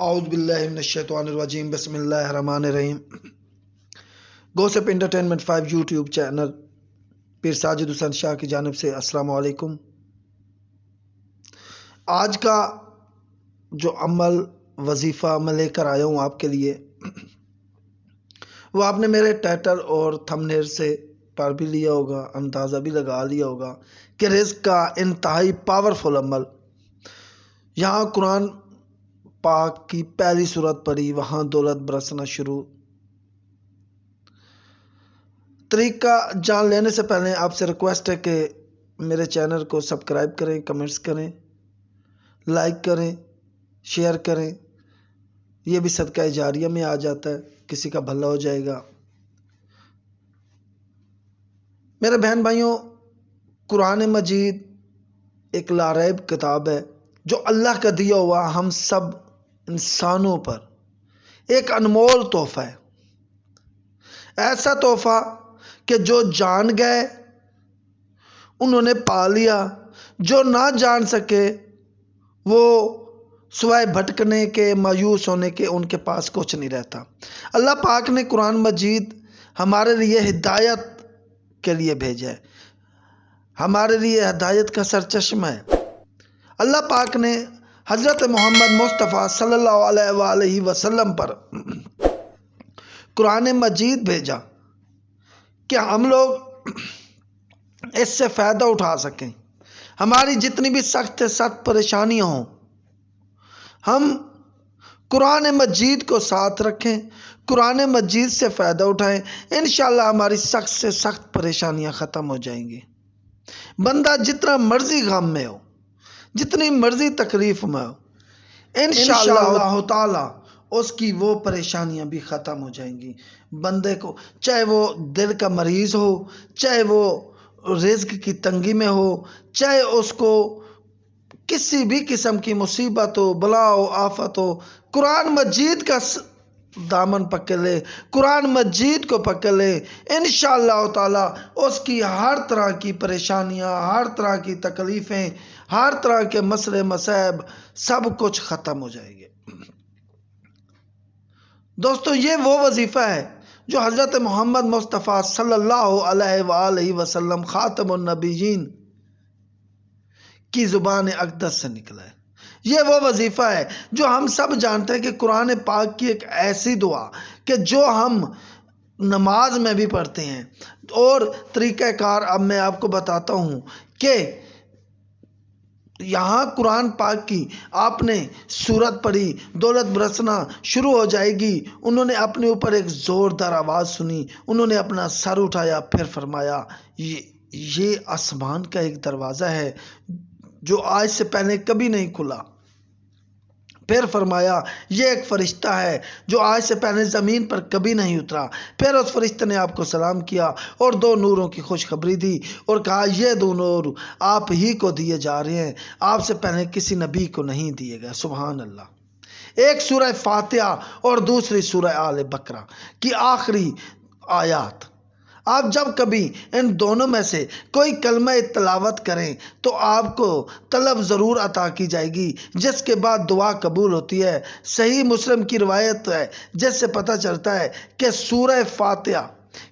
आउज़बिल्लिनशैतवानरजीम बसमीम gossip entertainment five YouTube channel Pir Sajid Hussain Shah की जानब से अस्सलाम वालेकुम आज का जो अमल वजीफ़ा मैं लेकर आया हूँ आपके लिए, वो आपने मेरे टाइटल और थंबनेल से पर भी लिया होगा, अंदाज़ा भी लगा लिया होगा कि रिस्क का इंतहाई पावरफुल अमल। यहाँ कुरान पाक की पहली सूरत पढ़ी वहाँ दौलत बरसना शुरू। तरीका जान लेने से पहले आपसे रिक्वेस्ट है कि मेरे चैनल को सब्सक्राइब करें कमेंट्स करें लाइक करें शेयर करें। यह भी सदका जारिया में आ जाता है, किसी का भला हो जाएगा। मेरे बहन भाइयों, कुरान मजीद एक लारैब किताब है, जो अल्लाह का दिया हुआ हम सब इंसानों पर एक अनमोल तोहफा है। ऐसा तोहफा कि जो जान गए, उन्होंने पा लिया। जो ना जान सके, वो स्वय भटकने के, मायूस होने के, उनके पास कुछ नहीं रहता। अल्लाह पाक ने कुरान मजीद हमारे लिए हिदायत के लिए भेजा है। हमारे लिए हिदायत का सरचश्मा है। अल्लाह पाक ने हज़रत मोहम्मद मुस्तफ़ा सल्लल्लाहु अलैहि वसल्लम पर कुरान मजीद भेजा कि हम लोग इससे फ़ायदा उठा सकें। हमारी जितनी भी सख्त से सख्त परेशानियाँ हों, हम कुरान मजीद को साथ रखें, कुरान मजीद से फ़ायदा उठाएँ। इन हमारी सख्त से सख्त परेशानियाँ ख़त्म हो जाएँगी। बंदा जितना मर्ज़ी गम में हो जितनी मर्ज़ी तकलीफ़ में हो इन ताला, उसकी वो परेशानियाँ भी ख़त्म हो जाएँगी। बंदे को, चाहे वो दिल का मरीज़ हो, चाहे वो रिज्क की तंगी में हो, चाहे उसको किसी भी किस्म की मुसीबत हो, बला हो, आफत हो, कुरान मजीद का दामन पकड़ ले कुरान मजीद को पकड़। ले इन ताला, उसकी हर तरह की परेशानियाँ, हर तरह की तकलीफ़ें, हर तरह के मसले, मसैब, सब कुछ ख़त्म हो जाएँगे। दोस्तों, ये वो वजीफ़ा है जो हज़रत मोहम्मद मुस्तफ़ा सल्लल्लाहु अलैहि वसल्लम ख़ातमनबीन की ज़ुबान अकदस से निकला है। ये वो वजीफ़ा है जो हम सब जानते हैं कि कुरान पाक की एक ऐसी दुआ कि जो हम नमाज़ में भी पढ़ते हैं। और तरीक़ाकार अब मैं आपको बताता हूँ कि यहाँ कुरान पाक की आपने सूरत पढ़ी, दौलत बरसना शुरू हो जाएगी। उन्होंने अपने ऊपर एक ज़ोरदार आवाज़ सुनी, उन्होंने अपना सर उठाया, फिर फरमाया, ये ये आसमान का एक दरवाज़ा है जो आज से पहले कभी नहीं खुला। फिर फरमाया, ये एक फ़रिश्ता है जो आज से पहले ज़मीन पर कभी नहीं उतरा। फिर उस फरिश्ते ने आपको सलाम किया और दो नूरों की खुशखबरी दी और कहा, ये दो नूर आप ही को दिए जा रहे हैं। आपसे पहले किसी नबी को नहीं दिए गए। सुबहान अल्लाह एक सूरह फातिहा और दूसरी सूरह आल बकरा की आखिरी आयात। आप जब कभी इन दोनों में से कोई कलम तलावत करें तो आपको तलब ज़रूर अता की जाएगी, जिसके बाद दुआ कबूल होती है। सही मुस्लिम की रवायत है, जिससे पता चलता है कि सूर फातिहा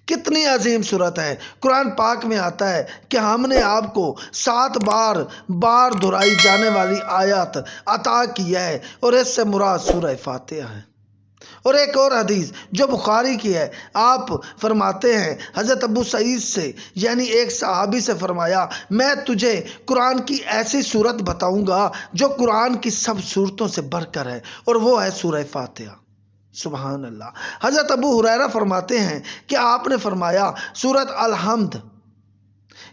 कितनी अजीम सूरत है। कुरान पाक में आता है कि हमने आपको सात बार बार दोहराई जाने वाली आयत अता की है, और इससे मुराद सूर फातिहा है। और एक और हदीस जो बुखारी की है। आप फरमाते हैं, हज़रत अबू सईद से, यानी एक सहाबी से फरमाया, मैं तुझे कुरान की ऐसी सूरत बताऊँगा, जो कुरान की सब सूरतों से बढ़कर है। और वो है सूरह फातिहा। सुबहान अल्लाह। हज़रत अबू हुरैरा फरमाते हैं कि आपने फरमाया, सूरत अलहमद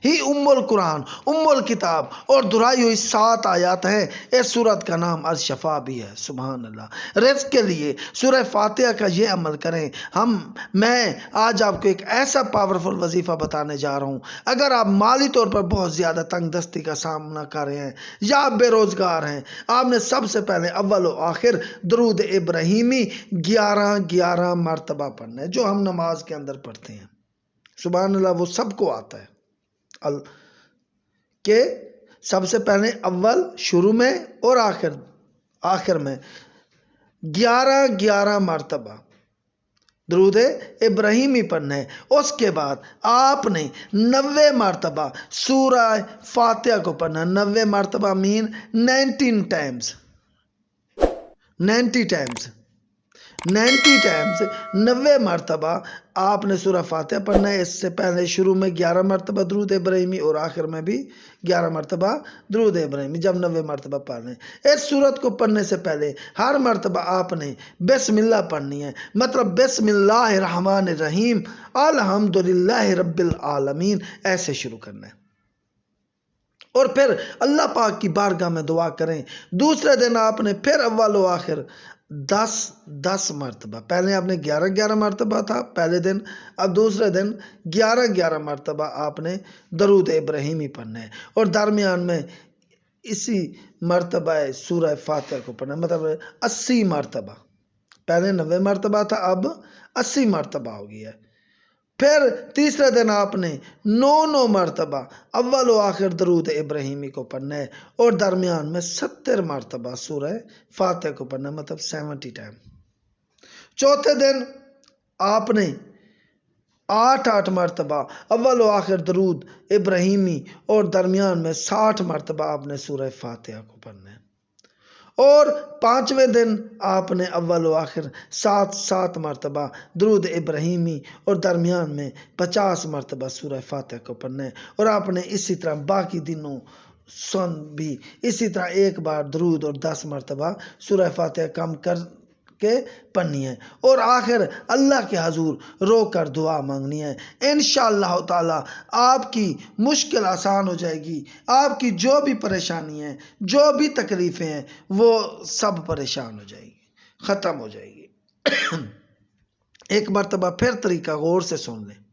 ही उम्मुल कुरान, उम्मुल किताब और दुराई हुई सात आयात हैं। इस सूरत का नाम अशफा भी है सुबहान अल्लाह रिस्क के लिए सूरह फातिहा का ये अमल करें। हम, मैं आज आपको एक ऐसा पावरफुल वजीफ़ा बताने जा रहा हूँ। अगर आप माली तौर पर बहुत ज़्यादा तंग दस्ती का सामना कर रहे हैं, या आप बेरोज़गार हैं, आपने सबसे पहले अव्वल आखिर दरूद इब्राहिमी ग्यारह ग्यारह मरतबा पढ़ना है, जो हम नमाज़ के अंदर पढ़ते हैं। सुबह अल्लाह वो सबको आता है। अल के सबसे पहले अव्वल, शुरू में और आखिर आखिर में। ग्यारह ग्यारह मरतबा। दरूद इब्राहिमी पढ़ना है उसके बाद आपने नब्बे मरतबा, सूरह फातिहा को पढ़ना। नब्बे मरतबा mean nineteen times ninety times ninety times, नब्बे मरतबा, आपने सूरह फातिहा पढ़ना है, इससे पहले शुरू में ग्यारह मरतबा दरूद इब्राहिमी और आखिर में भी ग्यारह मरतबा दरूद इब्राहिमी, जब नब्बे मरतबा पढ़ने इस सूरत को पढ़ने से पहले हर मरतबा आपने बसमिल्ला पढ़नी है। मतलब बिस्मिल्लाह रहमान रहीम, अल्हम्दुलिल्लाह रब्बिल आलमीन, ऐसे शुरू करना है। और फिर अल्लाह पाक की बारगाह में दुआ करें। दूसरे दिन आपने फिर अव्वल आखिर दस दस मरतबा। पहले आपने ग्यारह ग्यारह मरतबा था, पहले दिन, अब दूसरे दिन ग्यारह ग्यारह मरतबा आपने दरुद इब्राहिमी पढ़ना है और दरमियान में इसी मरतबा सूरह फातिहा को पढ़ना मतलब अस्सी मरतबा। पहले नब्बे मरतबा था, अब अस्सी मरतबा हो गया है। फिर तीसरे दिन आपने नौ नौ मरतबा, अव्वल आखिर दरूद इब्राहिमी को पढ़ना है और दरमियान में सत्तर मरतबा सूरह फातिहा को पढ़ना है मतलब सेवेंटी टाइम। चौथे दिन आपने आठ आठ मरतबा, अव्वल आखिर दरूद इब्राहिमी और दरमियान में साठ मरतबा आपने सूरह फातिहा को पढ़ना है। और पाँचवें दिन आपने अव्वल आखिर सात सात मरतबा दरुद इब्राहिमी और दरमियान में पचास मरतबा सूरह फातिहा को पढ़ना और आपने इसी तरह बाकी दिनों सन भी इसी तरह एक बार दरूद और दस मरतबा सूरह फातह कम कर के पढ़नी है। और आखिर अल्लाह के हजूर रो कर दुआ मांगनी है। इन ताला आपकी मुश्किल आसान हो जाएगी। आपकी जो भी परेशानी है, जो भी तकलीफ़ें हैं, वो सब परेशान हो जाएगी, ख़त्म हो जाएगी। एक मरतबा फिर तरीका गौर से सुन लें।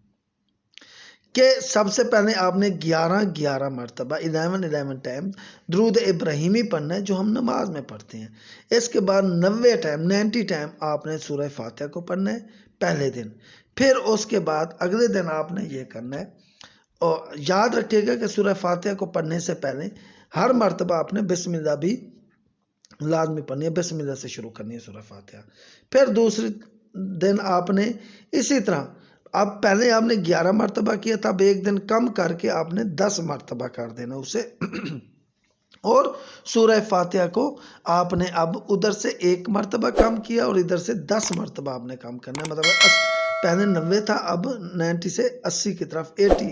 कि सबसे पहले आपने ग्यारह ग्यारह मरतबा, इलेवन इलेवन टाइम दरूद इब्राहिमी पढ़ना है, जो हम नमाज़ में पढ़ते हैं। इसके बाद नब्बे टाइम नाइन्टी टाइम आपने सूरह फातह को पढ़ना है, पहले दिन। फिर उसके बाद अगले दिन आपने ये करना है, और याद रखिएगा कि सूर्य फातह को पढ़ने से पहले हर मरतबा आपने बिस्मिल्लाह भी लाजमी पढ़नी है, बिस्मिल्लाह से शुरू करनी है सूरह फातह। फिर दूसरे दिन आपने इसी तरह अब पहले आपने ग्यारह मरतबा किया था, अब एक दिन कम करके आपने दस मरतबा कर देना उसे। और सूरह फातिहा को आपने अब उधर से एक मरतबा कम किया और इधर से दस मरतबा आपने कम करना मतलब पहले नब्बे था, अब नाइन्टी से अस्सी की तरफ़ एटी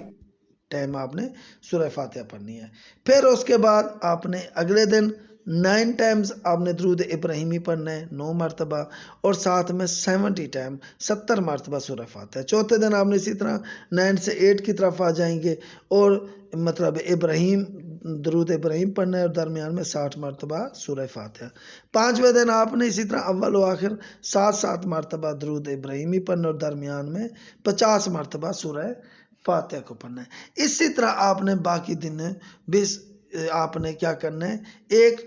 टाइम आपने सूरह फातिहा पढ़नी है। फिर उसके बाद आपने अगले दिन नाइन टाइम्स आपने दरूद इब्राहिमी पढ़ना है, नौ मरतबा, और साथ में सेवेंटी टाइम सत्तर मरतबा सूरह फातिहा। चौथे दिन आपने इसी तरह नाइन से एट की तरफ़ आ जाएँगे, और मतलब इब्राहिम, दरूद इब्राहिम पढ़ना है, और दरमियान में साठ मरतबा सूरह फातिहा। पाँचवें दिन आपने इसी तरह अव्वल व आखिर सात सात मरतबा दरूद इब्राहिमी पढ़ना, और दरमियान में पचास मरतबा सूरह फातह को पढ़ना है। इसी तरह आपने बाकी दिन बीस आपने क्या करना है? एक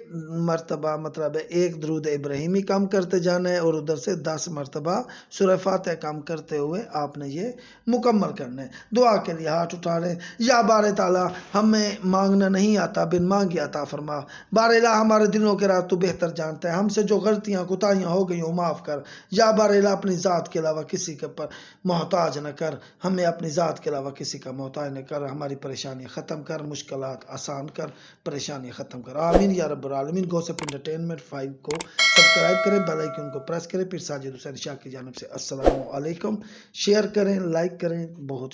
मरतबा मतलब एक दरूद इब्राहिमी कम करते जाना है और उधर से दस मरतबा सुरफात कम करते हुए आपने ये मुकम्मल करना है। दुआ के लिए हाथ उठा रहे या बार ताला, हमें मांगना नहीं आता, बिन मांगी आता फरमा। बार बारेला हमारे दिनों के रात तो बेहतर जानता है। हमसे जो गलतियाँ कोताहियाँ हो गई हो माफ़ कर। या बारेला अपनी ज़ात के अलावा किसी के पर मोहताज न कर। हमें अपनी ज़ात के अलावा किसी का मोहताज न कर। हमारी परेशानी ख़त्म कर मुश्किल आसान कर। परेशानी ख़त्म करो। आमीन या रब्बुल आलमीन। गोसप इंटरटेनमेंट फाइव को सब्सक्राइब करें बेल आइकन को प्रेस करें, फिर साजिद हुसैन शाह की जानब से अस्सलाम वालेकुम शेयर करें लाइक करें, बहुत